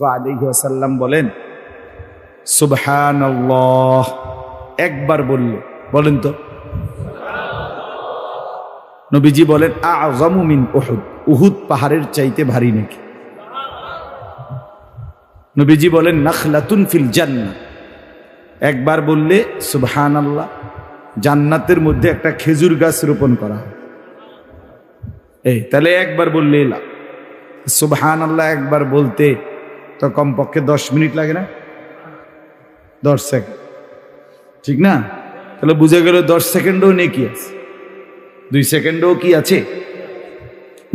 আলিহাসাল্লাম বলেন সুবহান একবার বললে, বলেন তো। নবীজি বলেন আজমু মিন উহুদ। পাহাড়ের চাইতে ভারী নাকি? নবীজি বলেন, নাখলাতুন ফিল জান্নাহ। একবার বললে সুবহান আল্লাহ জান্নাতের মধ্যে একটা খেজুর গাছ রোপণ করা এই, তাহলে একবার বললে সুবহান আল্লাহ একবার বলতে তো কমপক্ষে দশ মিনিট লাগে না? দশ সেকেন্ড ঠিক না? তাহলে বুঝে গেল দশ সেকেন্ডও নেকি আছে। দুই সেকেন্ডও কি আছে?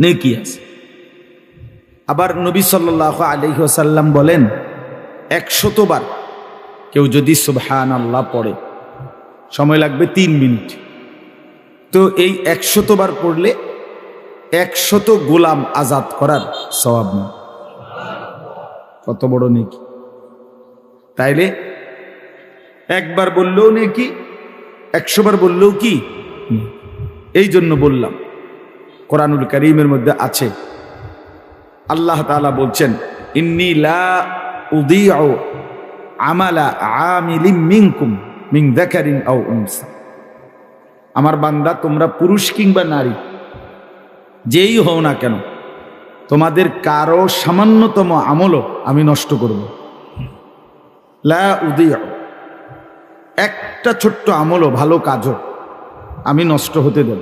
নেকি আছে। আবার নবী সাল্লাহ আলহিহাসাল্লাম বলেন একশতবার কেউ যদি সুবহান আল্লাহ পড়ে, সময় লাগবে তিন মিনিট। তো এই একশতবার পড়লে একশত গোলাম আজাদ করার স্বভাব নেই। কত বড় নেকি? তাইলে একবার বললেও নেকি, একশোবার বললেও কি এই জন্য বললাম, কোরআনুল করিমের মধ্যে আছে, আল্লাহ তাআলা বলছেন, ইন্নি লা আমালা আও উনসা। আমার বান্দা, তোমরা পুরুষ কিংবা নারী, যেই হও না কেন তোমাদের কারও সামান্যতম আমলও আমি নষ্ট করব। লা উদিউ। একটা ছোট্ট আমলও ভালো কাজও আমি নষ্ট হতে দেব।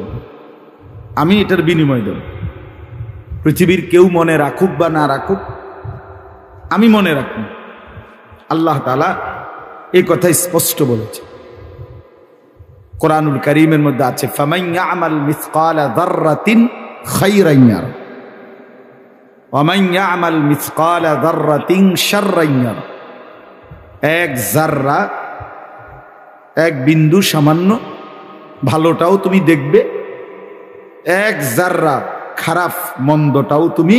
আমি এটার বিনিময় দেব। পৃথিবীর কেউ মনে রাখুক বা না রাখুক, আমি মনে রাখব। আল্লাহ তালা এই কথা স্পষ্ট বলেছে। কোরআনুল করিমের মধ্যে আছে ফামাইয়া আমাল মিসকালা দাররাতিন খাইরান এক জাররা এক বিন্দু সামান্য, ভালোটাও তুমি দেখবে। এক জাররা খারাপ মন্দটাও তুমি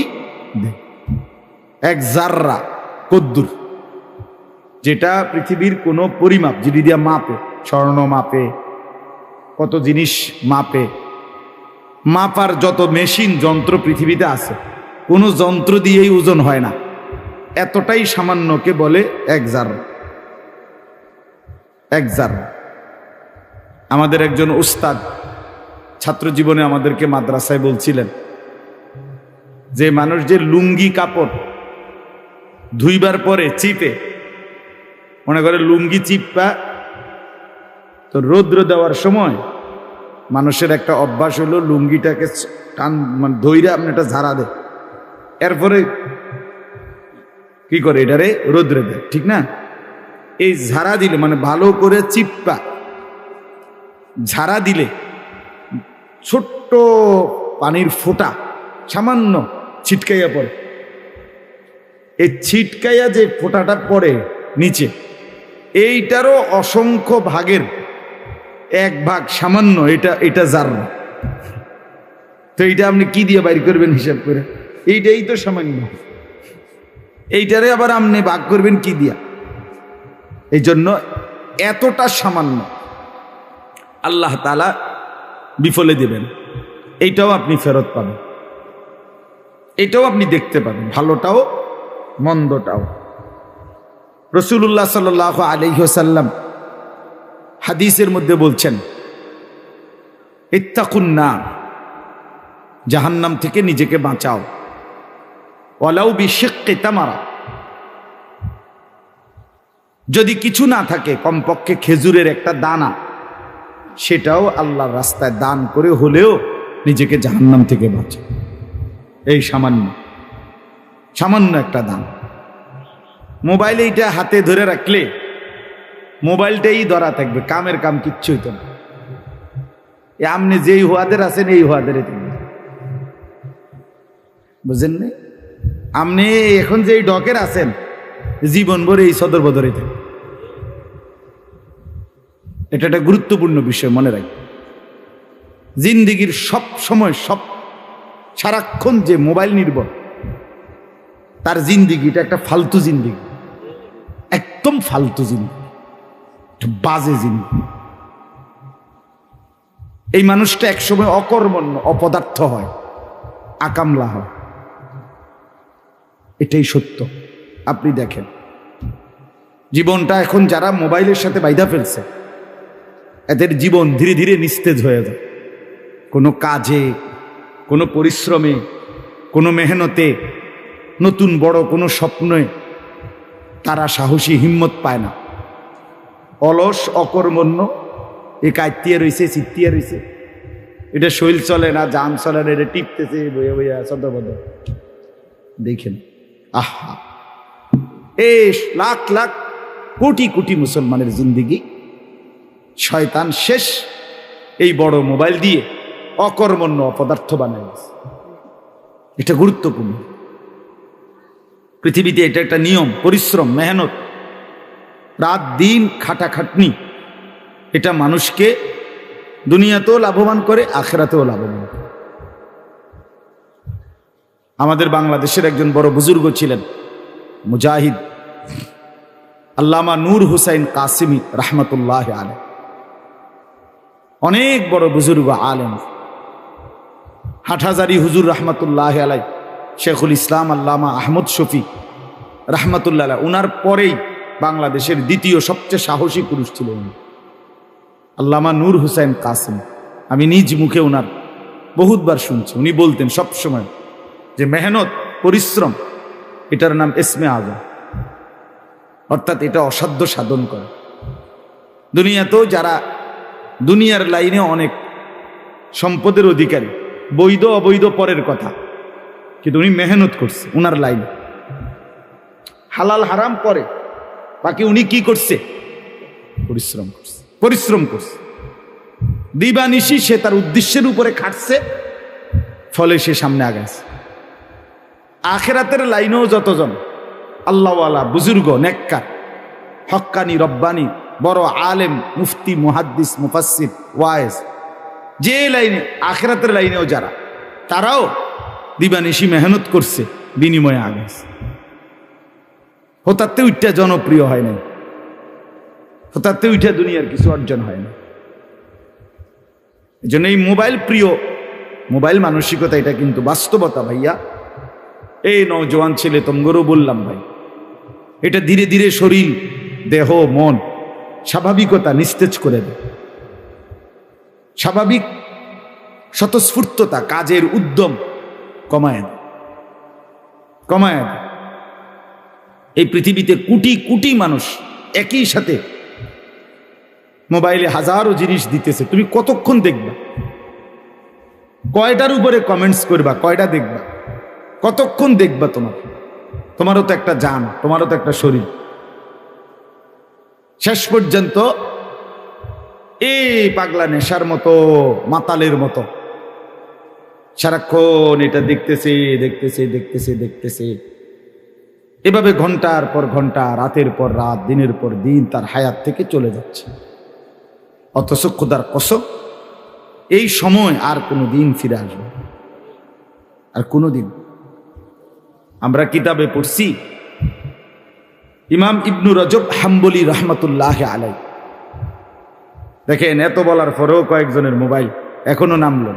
এক জাররা কদ্দুর, যেটা পৃথিবীর কোনো পরিমাপ যদি দিয়া মাপে, স্বর্ণ মাপে, কত জিনিস মাপে। মাপার যত মেশিন, যন্ত্র পৃথিবীতে আছে কোনো যন্ত্র দিয়েই ওজন হয় না। এতটাই সামান্যকে বলে এক জার। এক জার। আমাদের একজন উস্তাদ ছাত্র জীবনে আমাদেরকে মাদ্রাসায় বলছিলেন যে, মানুষ যে লুঙ্গি কাপড় ধুইবার পরে চিপে, মনে করে লুঙ্গি চিপা, তো রৌদ্র দেওয়ার সময় মানুষের একটা অভ্যাস হলো লুঙ্গিটাকে টান মানে ধৈরে আপনি একটা ঝাড়া দেয় এরপরে কি করে এটারে? রৌদ্রে দেয়, ঠিক না? এই ঝাড়া দিলে মানে ভালো করে চিপ্পা ঝাড়া দিলে ছোট্ট পানির ফোঁটা সামান্য ছিটকাইয়া পড়ে। এই ছিটকাইয়া যে ফোঁটাটা পড়ে নিচে, এইটারও অসংখ্য ভাগের এক ভাগ সামান্য এটা এটা জার তো এইটা আপনি কি দিয়ে বাইর করবেন হিসাব করে? এইটাই তো সামান্য। এইটারে আবার আপনি ভাগ করবেন কি দিয়া? এই জন্য এতটা সামান্য আল্লাহ তালা বিফলে দেবেন। এইটাও আপনি ফেরত পাবেন। এটাও আপনি দেখতে পাবেন, ভালোটাও, মন্দটাও। রসুল্লাহ সাল আলহ্লাম হাদিসের মধ্যে বলছেন ইত্তাকুন্না জাহান্নাম থেকে নিজেকে বাঁচাও। ওলাউ বিশেককে তামারা। যদি কিছু না থাকে কমপক্ষে খেজুরের একটা দানা, সেটাও আল্লাহর রাস্তায় দান করে হলেও নিজেকে জাহান্নাম থেকে বাঁচে। এই সামান্য সামান্য একটা দান। মোবাইল এইটা হাতে ধরে রাখলে মোবাইলটাই ধরা থাকবে, কামের কাম কিচ্ছু হইতো না। এ আমনি যেই হুয়াদের আছেন, এই হুয়াদের বুঝেন নি আপনি এখন যে ডকের আছেন জীবন ভরে এই সদর বদরে এটা একটা গুরুত্বপূর্ণ বিষয়, মনে রাখবে জিন্দিগির সব সময়, সব সারাক্ষণ যে মোবাইল নির্ভর, তার জিন্দিগিটা একটা ফালতু জিন্দিগি। একদম ফালতু জিন্দিগি। বাজে জিন্দিগি। এই মানুষটা একসময় অকর্মণ্য, অপদার্থ হয়, আকামলা হয়। এটাই সত্য। আপনি দেখেন। জীবনটা এখন যারা মোবাইলের সাথে বাইধা ফেলছে, এদের জীবন ধীরে ধীরে নিস্তেজ হয়ে যায়। কোনো কাজে, কোনো পরিশ্রমে, কোনো মেহনতে, নতুন বড় কোনো স্বপ্নে তারা সাহসী হিম্মত পায় না। অলস, অকর্মণ্য এ কাইতিয়ে রয়েছে, চিত্তিয়ে রয়েছে। এটা শৈল চলে না যান চলে না, এটা টিপতেছে, বইয়া বইয়া সদবদ দেখেন। আহা। এ লাখ লাখ কোটি কোটি মুসলমানের জিন্দিগি। শয়তান শেষ। এই বড় মোবাইল দিয়ে অকর্মণ্য অপদার্থ বানায় দিয়েছে। এটা গুরুত্বপূর্ণ। পৃথিবীতে এটা একটা নিয়ম, পরিশ্রম, মেহনত। রাত দিন খাটাখাটনি। এটা মানুষকে দুনিয়াতেও লাভবান করে, আখেরাতেও লাভবান করে। আমাদের বাংলাদেশের একজন বড় বুজুর্গ ছিলেন, মুজাহিদ, আল্লামা নূর হুসাইন কাসিমি রহমতুল্লাহ আলম অনেক বড় বুজুর্গ আলেম। হাটহাজারি হুজুর রহমতুল্লাহ আলাই শেখুল ইসলাম আল্লামা আহমদ শফি রহমতুল্লাহ ওনার পরেই বাংলাদেশের দ্বিতীয় সবচেয়ে সাহসী পুরুষ ছিল উনি। আল্লামা নূর হুসাইন কাসিম। আমি নিজ মুখে ওনার বহুতবার শুনছি, উনি বলতেন সব সময় যে মেহনত, পরিশ্রম, এটার নাম এসমে আজম। অর্থাৎ এটা অসাধ্য সাধন করে। দুনিয়াতেও যারা দুনিয়ার লাইনে অনেক সম্পদের অধিকারী, বৈধ, অবৈধ পরের কথা, কিন্তু উনি মেহনত করছে, উনার লাইনে। হালাল হারাম পরে, বাকি উনি কি করছে? পরিশ্রম করছে পরিশ্রম করছে। দিবানিশি সে তার উদ্দেশ্যের উপরে খাটছে, ফলে সে সামনে আগাছে আখেরাতের লাইনেও যতজন আল্লাহওয়ালা, বুজুর্গ, নেককার হক্কানি রব্বানি, বড় আলেম, মুফতি, মুহাদ্দিস মুফাসির ওয়ায়েজ যে লাইনে, আখেরাতের লাইনেও যারা, তারাও দিবানিশি মেহনত করছে, বিনিময়ে আগাছে। হতাতে উইটা জনপ্রিয় হয় নাই। হতাতে উইটা দুনিয়ার কিছু অর্জন হয় না এই জন্য এই মোবাইল প্রিয়, মোবাইল মানসিকতা, এটা কিন্তু বাস্তবতা ভাইয়া। এই নজওয়ান ছেলে, তোমগরও বললাম ভাই। এটা ধীরে ধীরে শরীর, দেহ, মন, স্বাভাবিকতা নিস্তেজ করে দেয়। স্বাভাবিক স্বতঃস্ফূর্ততা কাজের উদ্যম কমায় দেয়। কমায় এই পৃথিবীতে কোটি কোটি মানুষ একই সাথে মোবাইলে হাজারো জিনিস দিতেছে। তুমি কতক্ষণ দেখবা? কয়টার উপরে কমেন্টস করবা? কয়টা দেখবা? কতক্ষণ দেখবা তোমার তোমারও তো একটা যান তোমারও তো একটা শরীর। শেষ পর্যন্ত এই পাগলা নেশার মতো, মাতালের মতো। সারাক্ষণ এটা দেখতেছে দেখতেছে দেখতেছে দেখতেছে। এভাবে ঘণ্টার পর ঘণ্টা, রাতের পর রাত, দিনের পর দিন তার হায়াত থেকে চলে যাচ্ছে। অথচ খোদার কসম, এই সময় আর কোনো দিন ফিরে আসবে। আর কোনো দিন। আমরা কিতাবে পড়ছি। ইমাম ইবনু রজব হাম্বলি রহমতুল্লাহ আলাই দেখেন, এত বলার পরেও কয়েকজনের মোবাইল এখনও নামল।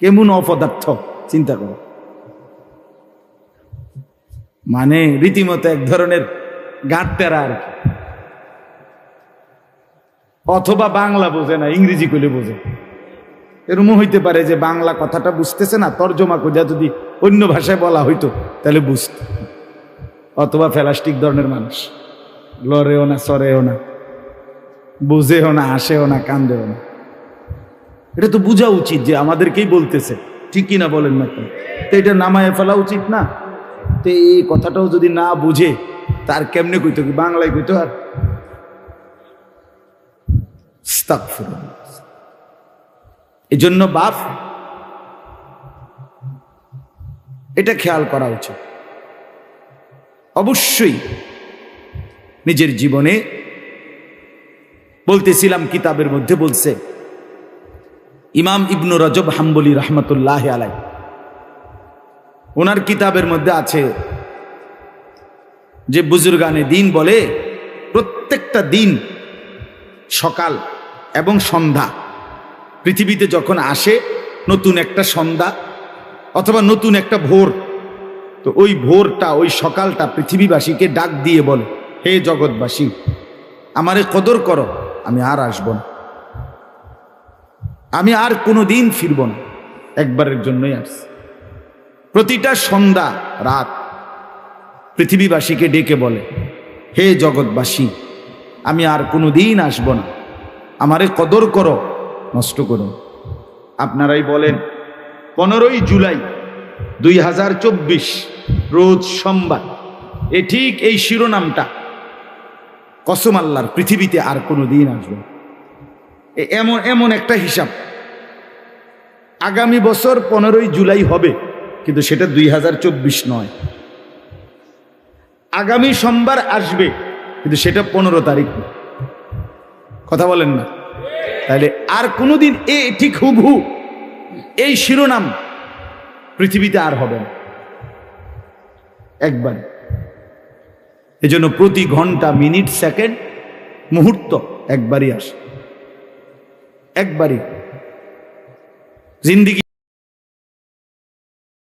কেমন অপদার্থ, চিন্তা করো। মানে রীতিমতো এক ধরনের গাঁট তেরা আর কি। অথবা বাংলা বোঝে না, ইংরেজি কইলে বোঝে। এরমও হইতে পারে যে বাংলা কথাটা বুঝতেছে না, তর্জমা করিয়া যদি অন্য ভাষায় বলা হইতো, তাহলে বুঝত। অথবা ফেলাস্টিক ধরনের মানুষ। লড়েও না সরেও না। বুঝেও না, আসেও না, কান্দেও না। এটা তো বোঝা উচিত যে আমাদেরকেই বলতেছে। ঠিকই না বলেন না? তো এটা নামায় ফেলা উচিত না? তো এই কথাটাও যদি না বুঝে, তার কেমনে কইতো কি বাংলায় কইতো আর। এই জন্য বাপ এটা খেয়াল করা উচিত। অবশ্যই নিজের জীবনে বলতেছিলাম, কিতাবের মধ্যে বলছে, ইমাম ইবনু রজব হাম্বলি রহমতুল্লাহ আলাই, ওনার কিতাবের মধ্যে আছে যে বুজুর্গানে দিন বলে, প্রত্যেকটা দিন সকাল এবং সন্ধ্যা, পৃথিবীতে যখন আসে নতুন একটা সন্ধ্যা অথবা নতুন একটা ভোর। তো ওই ভোরটা, ওই সকালটা পৃথিবীবাসীকে ডাক দিয়ে বলে, হে জগৎবাসী, আমারে কদর করো, আমি আর আসব না। আমি আর কোনো দিন ফিরব না। একবারের জন্যই আসছি। প্রতিটা সন্ধ্যা, রাত পৃথিবীবাসীকে ডেকে বলে, হে জগৎবাসী, আমি আর কোনো দিন আসব না। আমারে কদর করো, নষ্ট করো আপনারাই বলেন পনেরোই জুলাই দুই হাজার চব্বিশ, রোজ সোমবার। এ ঠিক এই শিরোনামটা। কসম আল্লাহর পৃথিবীতে আর কোনো দিন আসবে। এমন এমন একটা হিসাব। আগামী বছর পনেরোই জুলাই হবে, কিন্তু সেটা দুই হাজার নয়। আগামী সোমবার আসবে, কিন্তু সেটা পনেরো তারিখ কথা বলেন না। তাহলে আর কোনোদিন এ ঠিক হুবহু এই শিরোনাম পৃথিবীতে আর হবে না। একবার। এজন্য প্রতি ঘণ্টা, মিনিট, সেকেন্ড, মুহূর্ত একবারই আসে। একবারই। জিন্দিগি